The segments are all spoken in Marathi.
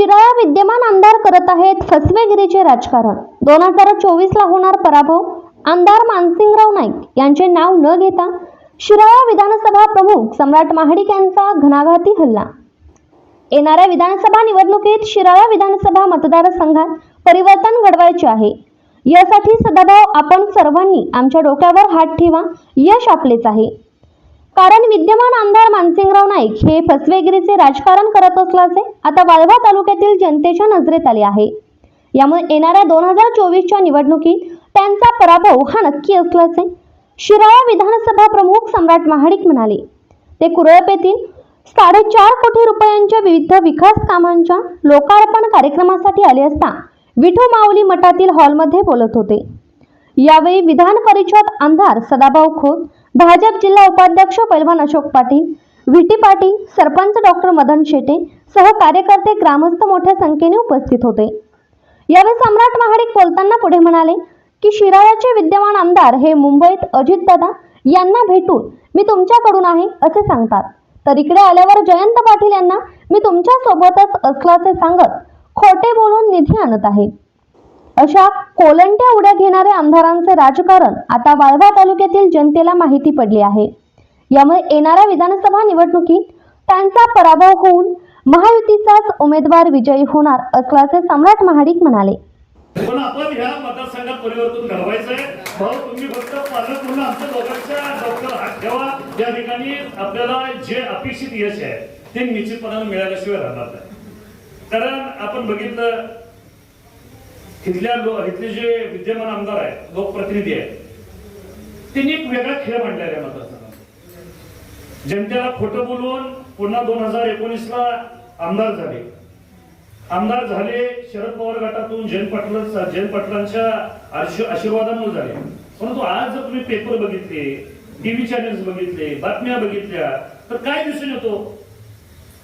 शिराळा विद्यमान आमदार करत आहेत फसवेगिरीचे राजकारण. दोन हजार चोवीसला होणार पराभव. आमदार मानसिंगराव नाईक यांचे नाव न घेता शिराळा विधानसभा प्रमुख सम्राट महाडिक यांचा घणाघाती हल्ला. येणाऱ्या विधानसभा निवडणुकीत शिराळा विधानसभा मतदारसंघात परिवर्तन घडवायचे आहे. यासाठी सदाभाऊ आपण सर्वांनी आमच्या डोक्यावर हात ठेवा यश आपलेच आहे. कारण विद्यमान आमदार मानसिंगराव नाईक हे फसवेगिरीचे राजकारण करत असल्याचे आता वाळवा तालुक्यातील जनतेच्या नजरेत आले आहे. यामुळे येणाऱ्या दोन हजार चोवीसच्या निवडणुकीत त्यांचा पराभव हा नक्की असल्याचे शिराळा विधानसभा प्रमुख सम्राट महाडिक म्हणाले. ते कुरळप येथील साडेचार कोटी रुपयांच्या विविध विकास कामांच्या लोकार्पण कार्यक्रमासाठी आले असता विठू माऊली मठातील हॉलमध्ये बोलत होते. यावेळी विधान परिषद आमदार सदाभाऊ खोत भाजप जिल्हा उपाध्यक्ष पैलवान अशोक पाटील व्हीटी पाटील सरपंच डॉक्टर मदन शेटे सह कार्यकर्ते ग्रामस्थ मोठ्या संख्येने उपस्थित होते. यावेळी सम्राट महाडिक बोलताना पुढे म्हणाले की शिराळ्याचे विद्यमान आमदार हे मुंबईत अजितदादा यांना भेटून मी तुमच्याकडून आहे असे सांगतात. तर इकडे आल्यावर जयंत पाटील यांना मी तुमच्या सोबतच असल्याचे सांगत खोटे बोलून निधी आणत आहे. अशा कोलंट्या उड्या घेणाऱ्या आमदारांचे राजकारण आता वाळवा तालुक्यातील जनतेला माहिती पडली आहे. यामुळे येणाऱ्या विधानसभा निवडणुकीत त्यांचा पराभव होऊन महायुतीचाच उमेदवार विजयी होणार असल्याचे सम्राट महाडिक म्हणाले. पण आपण ह्या मतदारसंघात परिवर्तन घडवायचं आहे भाऊ तुम्ही फक्त पालक म्हणून आमच्या दोघांच्या डॉक्टर हात ठेवा. या ठिकाणी आपल्याला जे अपेक्षित यश आहे ते निश्चितपणाने मिळाल्याशिवाय राहणार नाही. कारण आपण बघितलं इथल्या इथले जे विद्यमान आमदार आहेत लोकप्रतिनिधी आहेत त्यांनी एक वेगळा खेळ मांडला आहे या मतदारसंघात जनतेला खोटं बोलवून पुन्हा दोन हजार एकोणीस ला आमदार झाले. आमदार झाले शरद पवार गटातून जयंत पाटील जयंत पाटलांच्या आशीर्वादामुळे झाले. परंतु आज जर तुम्ही पेपर बघितले टीव्ही चॅनेल्स बघितले बातम्या बघितल्या तर काय दिसून येतो?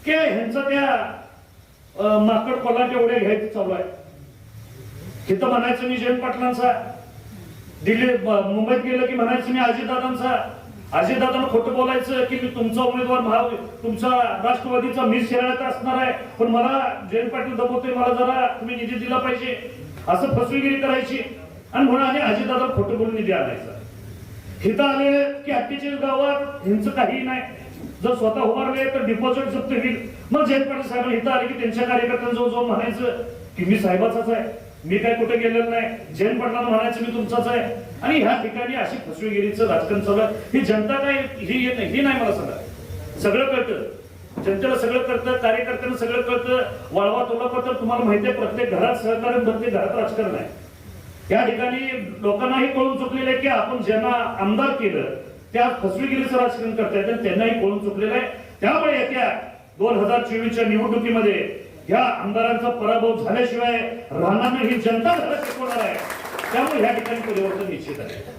की ह्यांचा त्या माकड कोल्हा एवढ्या घ्यायचं चालू आहे. इथं म्हणायचं मी जयंत पाटलांचा. दिल्ली ब- मुंबईत गेलं की म्हणायचं मी अजितदादांचा. अजितदादांना खोटं बोलायचं की मी तुमचा उमेदवार महा तुमचा राष्ट्रवादीचा मी शिराळ्यात असणार आहे. पण मला जयंत पाटील दबवतोय मला जरा तुम्ही निधी दिला पाहिजे. असं फसवेगिरी करायची. आणि म्हणून आणि अजितदादा खोटं बोलून निधी आणायचा. हिथं आले की अठ्ठेचाळीस गावात ह्यांचं काही नाही. जर स्वतः उभारले तर डिपॉझिट जप्त होईल. मग जयंत पाटील साहेब हिथं आले की त्यांच्या कार्यकर्त्यांजवळ जाऊन म्हणायचं की मी साहेबाचाच आहे. मी काय कुठे गेलेलं नाही. जैन पाटलांना म्हणायचं मी तुमचाच आहे. आणि ह्या ठिकाणी अशी फसवेगिरीचं राजकारण चालू आहे. ही जनता काय ही येत नाही. ही नाही मला सांगा. सगळं कळतं. जनतेला सगळं कळतं कार्यकर्त्यांना सगळं कळतं. वळवा तोला पत्र तुम्हाला माहिती आहे प्रत्येक घरात सहकार्य प्रत्येक घरात राजकारण आहे. या ठिकाणी लोकांनाही कळून चुकलेलं आहे की आपण ज्यांना आमदार केलं त्या फसवेगिरीचं राजकारण करतायत त्यांनाही कळून चुकलेलं आहे. त्यामुळे येत्या दोन हजार चोवीसच्या निवडणुकीमध्ये या आमदारांचा पराभव झाल्याशिवाय राहणार नाही ही जनता घरात शिकवणार आहे. त्यामुळे ह्या ठिकाणी परिवर्तन निश्चित आहे.